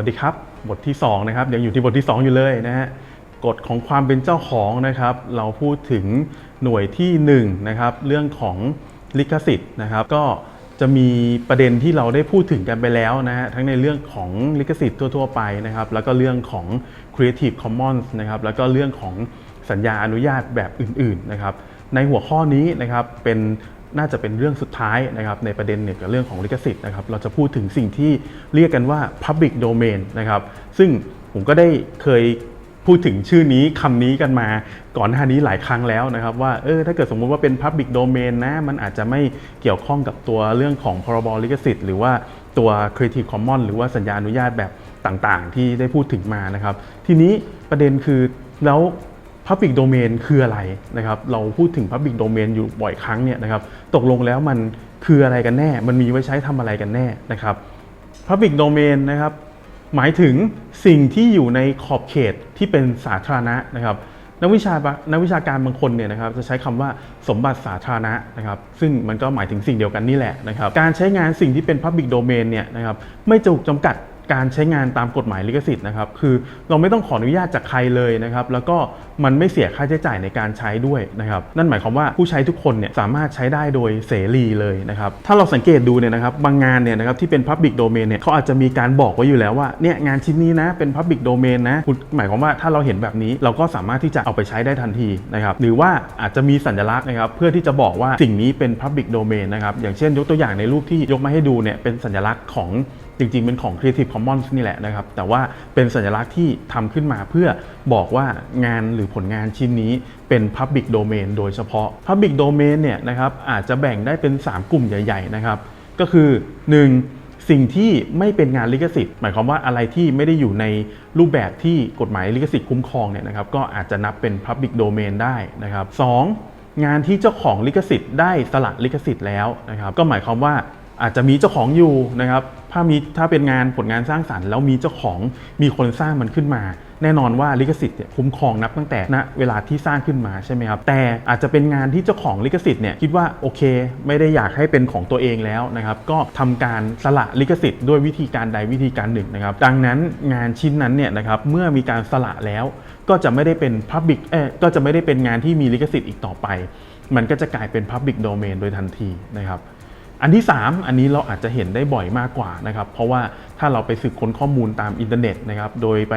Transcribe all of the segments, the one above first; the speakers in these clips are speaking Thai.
วัสดีครับ บทที่2นะครับยังอยู่ที่บทที่ 2 อยู่เลยนะฮะกฎของความเป็นเจ้าของนะครับ เราพูดถึงหน่วยที่1นะครับเรื่องของลิขสิทธิ์นะครับ ก็จะมีประเด็นที่เราได้พูดถึงกันไปแล้วนะฮะทั้งในเรื่องของลิขสิทธิ์ทั่ว ๆ ไปนะครับ แล้วก็เรื่องของ Creative Commons นะครับแล้วก็เรื่องของสัญญาอนุญาตแบบอื่นๆนะครับในหัวข้อนี้นะครับเป็น น่าจะเป็นเรื่องสุดท้ายนะครับในประเด็นเนี่ยกับเรื่องของลิขสิทธิ์นะครับเราจะพูดถึงสิ่งที่เรียกกันว่า Public Domain นะครับซึ่งผมก็ได้เคยพูดถึงชื่อนี้คำนี้กันมาก่อนหน้านี้หลายครั้งแล้วนะครับ ว่าเออถ้าเกิดสมมุติว่าเป็น Public Domain นะมันอาจจะไม่เกี่ยวข้องกับตัวเรื่องของพรบลิขสิทธิ์หรือว่าตัว Creative Commons หรือว่าสัญญาอนุญาตแบบต่างๆ ที่ได้พูดถึงมานะครับ ทีนี้ประเด็นคือแล้ว Public Domain คืออะไรนะครับเราพูดถึง Public Domain อยู่บ่อยครั้งเนี่ยนะครับตกลงแล้วมันคืออะไรกันแน่ มันมีไว้ใช้ทำอะไรกันแน่นะครับ Public Domain นะครับหมายถึงสิ่งที่อยู่ในขอบเขตที่เป็นสาธารณะนะครับนักวิชาบะนักวิชาการบางคนเนี่ยนะครับจะใช้คำว่าสมบัติสาธารณะนะครับซึ่งมันก็หมายถึงสิ่งเดียวกันนี่แหละนะครับการใช้งานสิ่งที่เป็น Public Domain เนี่ยนะครับไม่ถูกจำกัด การใช้งานตามกฎหมายลิขสิทธิ์นะครับ คือเราไม่ต้องขออนุญาตจากใครเลยนะครับ แล้วก็มันไม่เสียค่าใช้จ่ายในการใช้ด้วยนะครับ นั่นหมายความว่าผู้ใช้ทุกคนเนี่ยสามารถใช้ได้โดยเสรีเลยนะครับ ถ้าเราสังเกตดูเนี่ยนะครับ บางงานเนี่ยนะครับที่เป็น Public Domain เนี่ยเขาอาจจะมีการบอกไว้อยู่แล้วว่า เนี่ยงานชิ้นนี้นะเป็น Public Domain นะ หมายความว่าถ้าเราเห็นแบบนี้เราก็สามารถที่จะเอาไปใช้ได้ทันทีนะครับ หรือว่าอาจจะมีสัญลักษณ์นะครับเพื่อที่จะบอกว่าสิ่งนี้เป็น Public Domain นะครับ อย่างเช่น ยกตัวอย่างในรูปที่ยกมาให้ดูเนี่ยเป็นสัญลักษณ์ของ จริงๆ เป็นของ Creative Commons นี่แหละนะครับ แต่ว่าเป็นสัญลักษณ์ที่ทำขึ้นมาเพื่อบอกว่างานหรือผลงานชิ้นนี้เป็น Public Domain โดยเฉพาะ Public Domain เนี่ยนะครับอาจจะแบ่งได้เป็น 3 กลุ่มใหญ่ ๆ นะครับ ก็คือ 1. สิ่งที่ไม่เป็นงานลิขสิทธิ์ หมายความว่าอะไรที่ไม่ได้อยู่ในรูปแบบที่กฎหมายลิขสิทธิ์คุ้มครองเนี่ยนะครับก็อาจจะนับเป็น Public Domain ได้นะครับ 2. งานที่เจ้าของลิขสิทธิ์ได้สละลิขสิทธิ์แล้วนะครับก็หมายความว่า อาจจะมีเจ้าของอยู่นะครับ ถ้ามีถ้าเป็นงานผลงานสร้างสรรค์ แล้วมีเจ้าของมีคนสร้างมันขึ้นมา แน่นอนว่าลิขสิทธิ์เนี่ยคุ้มครองนับตั้งแต่ณเวลาที่สร้างขึ้นมาใช่ไหมครับ แต่อาจจะเป็นงานที่เจ้าของลิขสิทธิ์เนี่ยคิดว่าโอเค ไม่ได้อยากให้เป็นของตัวเองแล้วนะครับ ก็ทำการสละลิขสิทธิ์ด้วยวิธีการใดวิธีการหนึ่งนะครับ ดังนั้นงานชิ้นนั้นเนี่ยนะครับเมื่อมีการสละแล้วก็จะไม่ได้เป็น Public เออก็จะไม่ได้เป็นงานที่มีลิขสิทธิ์อีกต่อไป มันก็จะกลายเป็น Public Domain โดยทันทีนะครับ อันที่ 3 อันนี้เราอาจจะเห็นได้บ่อยมากกว่านะครับ เพราะว่าถ้าเราไปสืบค้นข้อมูลตามอินเทอร์เน็ตนะครับ โดยไป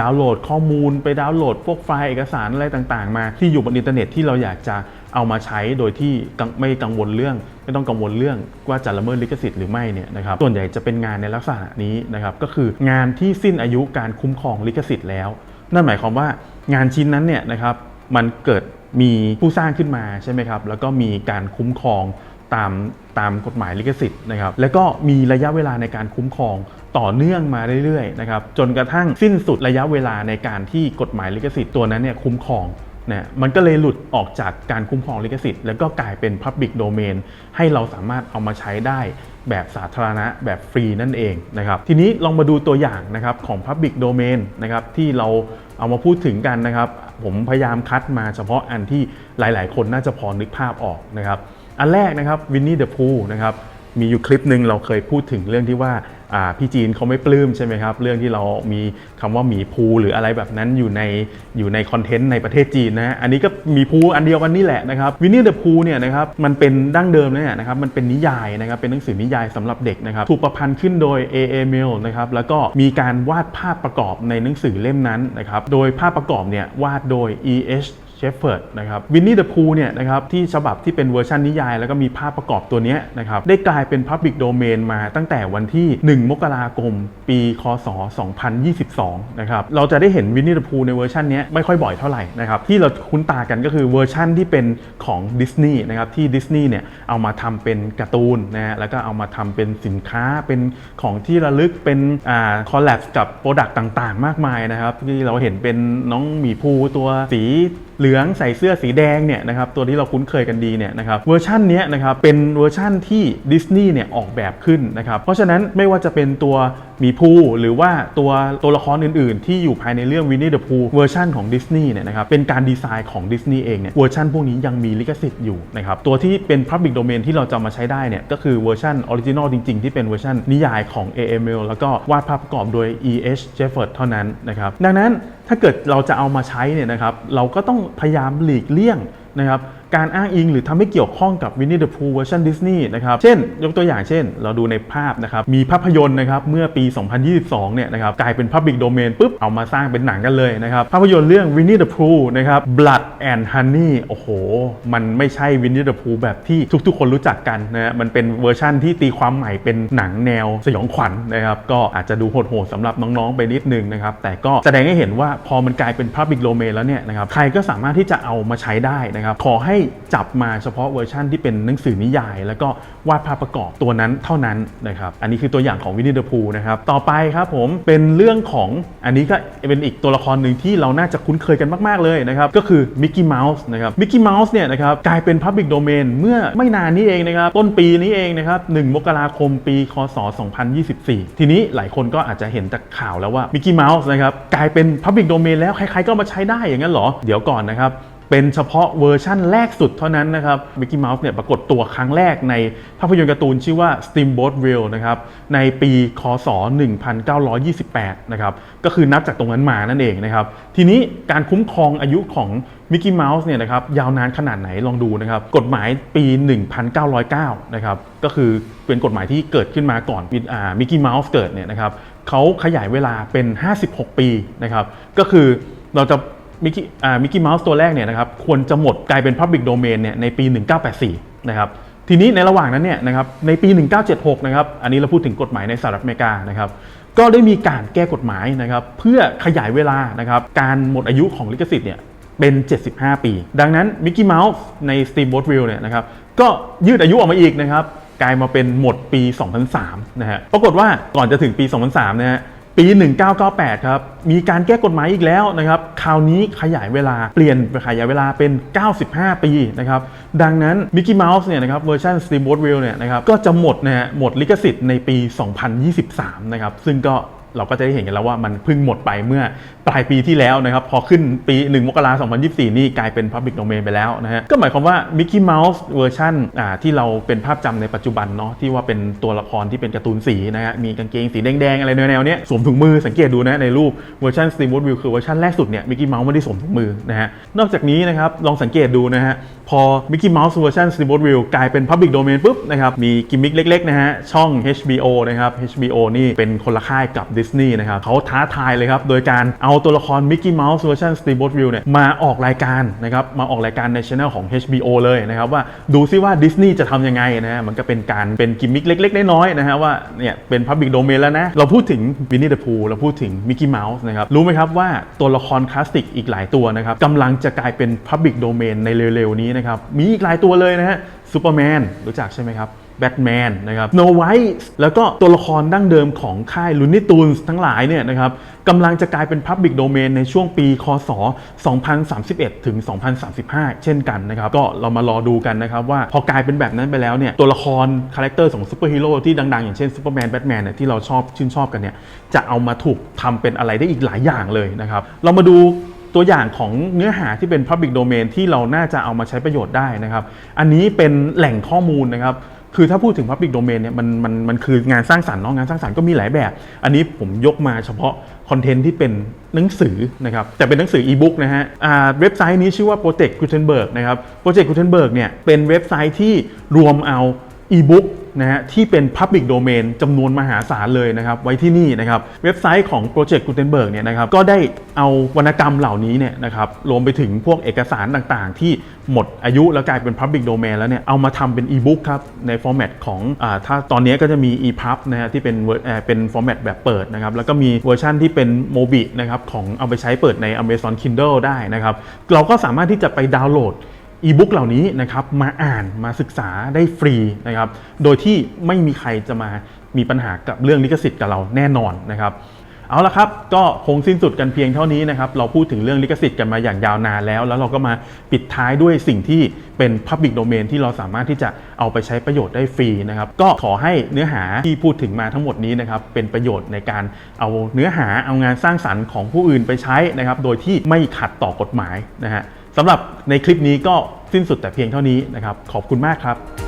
ดาวน์โหลดข้อมูล ไปดาวน์โหลดพวกไฟล์เอกสารอะไรต่างๆ มาที่อยู่บนอินเทอร์เน็ตที่เราอยากจะเอามาใช้โดยที่ไม่กังวลเรื่อง ไม่ต้องกังวลเรื่องว่าจะละเมิดลิขสิทธิ์หรือไม่เนี่ยนะครับ ส่วนใหญ่จะเป็นงานในลักษณะนี้นะครับ ก็คืองานที่สิ้นอายุการคุ้มครองลิขสิทธิ์แล้ว นั่นหมายความว่างานชิ้นนั้นเนี่ยนะครับ มันเกิดมีผู้สร้างขึ้นมาใช่ไหมครับ แล้วก็มีการคุ้มครอง ตามตามกฎหมายลิขสิทธิ์นะครับแล้วก็มีระยะเวลาในการคุ้มครองต่อเนื่องมาเรื่อยๆนะครับจนกระทั่งสิ้นสุดระยะเวลาในการที่กฎหมายลิขสิทธิ์ตัวนั้นเนี่ยคุ้มครองนะมันก็เลยหลุดออกจากการคุ้มครองลิขสิทธิ์แล้วก็กลายเป็น Public Domain ให้เราสามารถเอามาใช้ได้แบบสาธารณะแบบฟรีนั่นเองนะครับทีนี้ลองมาดูตัวอย่างนะครับของ Public Domain นะครับที่เราเอามาพูดถึงกันนะครับ ผมพยายามคัดมาเฉพาะอันที่หลาย ๆ คนน่าจะพอนึกภาพออกนะครับ อันแรกนะครับวินนี่เดอะพูนะครับมีอยู่คลิปหนึ่งเราเคยพูดถึงเรื่องที่ว่าพี่จีนเขาไม่ปลื้มใช่ไหมครับ เรื่องที่เรามีคำว่าหมีภูหรืออะไรแบบนั้นอยู่ในอยู่ในคอนเทนต์ในประเทศจีนนะอันนี้ก็หมีภูอันเดียวกันนี่แหละนะครับวินนี่เดอะพูเนี่ยนะครับมันเป็นดั้งเดิมเนี่ยนะครับมันเป็นนิยายนะครับเป็นหนังสือนิยายสำหรับเด็กนะครับถูกประพันธ์ขึ้นโดย A.A. Milne นะครับแล้วก็มีการวาดภาพประกอบในหนังสือเล่มนั้นนะครับโดยภาพประกอบเนี่ยวาดโดย E.H. เชฟเฟิร์ดนะครับวินนี่เดอะพูเนี่ยนะครับที่ฉบับที่เป็นเวอร์ชันนิยาย แล้วก็มีภาพประกอบตัวนี้นะครับได้กลายเป็น Public Domain มาตั้งแต่วันที่ 1 มกราคม ปีคศ 2022 นะครับเราจะได้เห็นวินนี่เดอะพูในเวอร์ชันนี้ไม่ค่อยบ่อยเท่าไหร่นะครับที่เราคุ้นตากันก็คือเวอร์ชันที่เป็นของดิสนีย์นะครับที่ดิสนีย์เนี่ยเอามาทำเป็นการ์ตูนนะฮะแล้วก็เอามาทำเป็นสินค้าเป็นของที่ระลึกเป็นอ่าคอลแลบกับโปรดักต์ต่างๆ มากมายนะครับที่เราเห็นเป็นน้องหมีภูตัวสี เหลืองใส่เสื้อสีแดงเนี่ยนะครับตัวที่เราคุ้นเคยกันดีเนี่ยนะครับเวอร์ชันนี้นะครับเป็นเวอร์ชันที่ดิสนีย์เนี่ยออกแบบขึ้นนะครับเพราะฉะนั้นไม่ว่าจะเป็นตัว มีภูหรือว่าตัวตัวละครอื่นๆ ที่อยู่ภายในเรื่องวินนี่เดอะพูเวอร์ชันของดิสนีย์เนี่ยนะครับเป็นการดีไซน์ของดิสนีย์เองเนี่ยเวอร์ชันพวกนี้ยังมีลิขสิทธิ์อยู่นะครับตัวที่เป็น Public Domain ที่เราจะมาใช้ได้เนี่ยก็คือเวอร์ชันออริจินอลจริง ๆ ที่เป็นเวอร์ชันนิยายของ AML แล้วก็วาดภาพประกอบโดย E.H. Jeffers เท่านั้นนะครับดังนั้นถ้าเกิดเราจะเอามาใช้เนี่ยนะครับเราก็ต้องพยายามหลีกเลี่ยงนะครับ การอ้างอิงหรือทำให้เกี่ยวข้องกับ Winnie the Pooh เวอร์ชันดิสนีย์นะครับ เช่น ยกตัวอย่างเช่น เราดูในภาพนะครับ มีภาพยนตร์นะครับ เมื่อปี 2022 เนี่ยนะครับ กลายเป็น Public Domain ปุ๊บ เอามาสร้างเป็นหนังกันเลยนะครับ ภาพยนตร์เรื่อง Winnie the Pooh นะครับ Blood and Honey โอ้โห มันไม่ใช่ Winnie the Pooh แบบที่ทุกๆ คนรู้จักกันนะมันเป็นเวอร์ชั่นที่ตีความใหม่เป็นหนังแนวสยองขวัญนะครับ ก็อาจจะดูโหดๆสำหรับน้องๆไปนิดนึงนะครับ แต่ก็แสดงให้เห็นว่าพอมันกลายเป็น Public Domain แล้วเนี่ยนะครับ ใครก็สามารถที่จะเอามาใช้ได้นะครับ ขอให้จับมาเฉพาะเวอร์ชั่นที่เป็นหนังสือนิยาย แล้วก็วาดภาพประกอบตัวนั้นเท่านั้นนะครับอันนี้คือตัวอย่างของวินนี่เดอะพูนะครับต่อไปครับผมเป็นเรื่องของอันนี้ก็เป็นอีกตัวละครหนึ่งที่เราน่าจะคุ้นเคยกันมาก ๆ เลยนะครับก็คือมิกกี้เมาส์นะครับมิกกี้เมาส์เนี่ยนะครับกลายเป็น Public Domain เมื่อไม่นานนี้เองนะครับต้นปีนี้เองนะครับ1มกราคมปีคศ 2024 ทีนี้หลายคนก็อาจจะเห็นจากข่าวแล้วว่ามิกกี้เมาส์นะครับกลายเป็น Public Domain แล้วใครๆก็มาใช้ได้อย่างนั้นเหรอเดี๋ยวก่อนนะครับ เป็นเฉพาะเวอร์ชั่นแรกสุดเท่านั้นนะครับมิกกี้เมาส์เนี่ยปรากฏตัวครั้งแรกในภาพยนตร์การ์ตูนชื่อว่า Steamboat Will นะครับในปีคศ 1928 นะครับก็คือนับจากตรงนั้นมานั่นเองนะครับทีนี้การคุ้มครองอายุของมิกกี้เมาส์เนี่ยนะครับยาวนานขนาดไหนลองดูนะครับกฎหมายปี 1909 นะครับก็คือเป็นกฎหมายที่เกิดขึ้นมาก่อนมิกกี้เมาส์เกิดเนี่ยนะครับเขาขยายเวลาเป็น 56 ปีนะครับก็คือเราจะ มิกกี้อ่ามิกกี้เมาส์ตัวแรกเนี่ยนะครับควรจะหมดกลายเป็น Public Domain เนี่ยในปี 1984 นะครับทีนี้ในระหว่างนั้นเนี่ยนะครับในปี 1976 นะครับอันนี้เราพูดถึงกฎหมายในสหรัฐอเมริกานะครับก็ได้มีการแก้กฎหมายนะครับเพื่อขยายเวลานะครับการหมดอายุของลิขสิทธิ์เนี่ยเป็น 75 ปี ดังนั้นมิกกี้เมาส์ใน Steamboat Wills เนี่ยนะครับก็ยืดอายุออกมาอีกนะครับกลายมาเป็นหมดปี 2003 นะฮะปรากฏว่าก่อนจะถึงปี 2003 นะฮะ ปี 1998 ครับ มีการแก้กฎหมายอีกแล้วนะครับ คราวนี้ขยายเวลาเปลี่ยนขยายเวลาเป็น 95 ปีนะครับ ดังนั้นมิกกี้เมาส์เนี่ยนะครับเวอร์ชันสตีมบอทวิลเนี่ยนะครับก็จะหมดนะฮะหมดลิขสิทธิ์ในปี 2023 นะครับ ซึ่งก็ เราก็จะได้เห็นกันแล้วว่ามันพิ่งหมดไปเมื่อปลายปีที่แล้วนะครับ พอขึ้นปี 1 มกราคม 2024 นี่กลายเป็น Public Domain ไปแล้วนะฮะ ก็หมายความว่า Mickey Mouse เวอร์ชันอ่าที่เราเป็นภาพจำในปัจจุบันเนาะที่ว่าเป็นตัวละครที่เป็นการ์ตูนสีนะฮะ มีกางเกงสีแดงๆ อะไรแนวๆเนี้ยสวมถุงมือสังเกตดูนะในรูปเวอร์ชัน Steamboat Willie คือเวอร์ชันแรกสุดเนี่ยมิกกี้เมาส์ไม่ได้สวมถุงมือนะฮะ นอกจากนี้นะครับลองสังเกตดูนะฮะพอ Mickey Mouse เวอร์ชัน Steamboat Willie กลายเป็น Public Domain ปุ๊บนะครับมีกิมมิคเล็กๆนะฮะช่อง HBO นะครับ HBO นี่เป็นคนละค่ายกับ Disney นะครับเขาท้าทายเลยครับ โดยการเอาตัวละคร Mickey Mouse เวอร์ชัน Steamboat Willie เนี่ยมาออกรายการนะครับมาออกรายการในช่องของ HBO เลยนะครับว่าดูซิว่า Disney จะทำยังไงนะฮะมันก็เป็นการเป็นกิมมิคเล็ก ๆ น้อยๆนะฮะว่าเนี่ยเป็น Public Domain แล้วนะ เราพูดถึง Winnie the Pooh เราพูดถึง Mickey Mouse นะครับรู้ไหมครับว่าตัวละครคลาสสิกอีกหลายตัวนะครับกำลังจะกลายเป็น Public Domain ในเร็วๆนี้นะครับมีอีกหลายตัวเลยนะฮะซูเปอร์แมนรู้จักใช่ไหมครับ แบทแมนนะครับโนไวท์แล้วก็ตัวละครดั้งเดิมของค่ายลูนี่ตูนทั้งหลายเนี่ยนะครับกำลังจะกลายเป็น Public Domain ในช่วงปี คศ 2031 ถึง 2035 เช่นกันนะครับ ก็เรามารอดูกันนะครับว่าพอกลายเป็นแบบนั้นไปแล้วเนี่ยตัวละครคาแรคเตอร์ของซูเปอร์ฮีโร่ที่ดังๆ อย่างเช่นซูเปอร์แมนแบทแมนเนี่ยที่เราชอบชื่นชอบกันเนี่ยจะเอามาถูกทำเป็นอะไรได้อีกหลายอย่างเลยนะครับเรามาดูตัวอย่างของเนื้อหาที่เป็น Public Domain ที่เราน่าจะเอามาใช้ประโยชน์ได้นะครับ อันนี้เป็นแหล่งข้อมูลนะครับ คือถ้าพูดถึง Public Domain เนี่ยมันมันมันคืองานสร้างสรรค์เนาะงานสร้างสรรค์ก็มีหลายแบบ อันนี้ผมยกมาเฉพาะคอนเทนต์ที่เป็นหนังสือนะครับแต่เป็นหนังสืออีบุ๊กนะฮะเว็บไซต์นี้ชื่อว่า Project Gutenberg นะครับ Project Gutenberg เนี่ยเป็นเว็บไซต์ที่รวมเอาอีบุ๊ก นะฮะที่เป็น Public Domain จำนวนมหาศาลเลยนะครับไว้ที่นี่นะครับเว็บไซต์ของ Project Gutenberg เนี่ยนะครับก็ได้เอาวรรณกรรมเหล่านี้เนี่ยนะครับรวมไปถึงพวกเอกสารต่างๆ ที่หมดอายุแล้วกลายเป็น Public Domain แล้วเนี่ยเอามาทำเป็นอีบุ๊กครับในฟอร์แมตของอาถ้าตอนนี้ก็จะมี EPUB นะฮะที่เป็นเอ่อเป็นฟอร์แมตแบบเปิดนะครับแล้วก็มีเวอร์ชันที่เป็นโมบินะครับของเอาไปใช้เปิดใน Amazon Kindle ได้นะครับเราก็สามารถที่จะไปดาวน์โหลด อีบุ๊กเหล่านี้นะครับมาอ่านมาศึกษาได้ฟรีนะครับโดยที่ไม่มีใครจะมามีปัญหากับเรื่องลิขสิทธิ์กับเราแน่นอนนะครับเอาละครับก็คงสิ้นสุดกันเพียงเท่านี้นะครับเราพูดถึงเรื่องลิขสิทธิ์กันมาอย่างยาวนานแล้ว แล้วเราก็มาปิดท้ายด้วยสิ่งที่เป็น Public Domain ที่เราสามารถที่จะเอาไปใช้ประโยชน์ได้ฟรีนะครับก็ขอให้เนื้อหาที่พูดถึงมาทั้งหมดนี้นะครับเป็นประโยชน์ในการเอาเนื้อหาเอางานสร้างสรรค์ของผู้อื่นไปใช้นะครับโดยที่ไม่ขัดต่อกฎหมายนะฮะ สำหรับในคลิปนี้ก็สิ้นสุดแต่เพียงเท่านี้นะครับ ขอบคุณมากครับ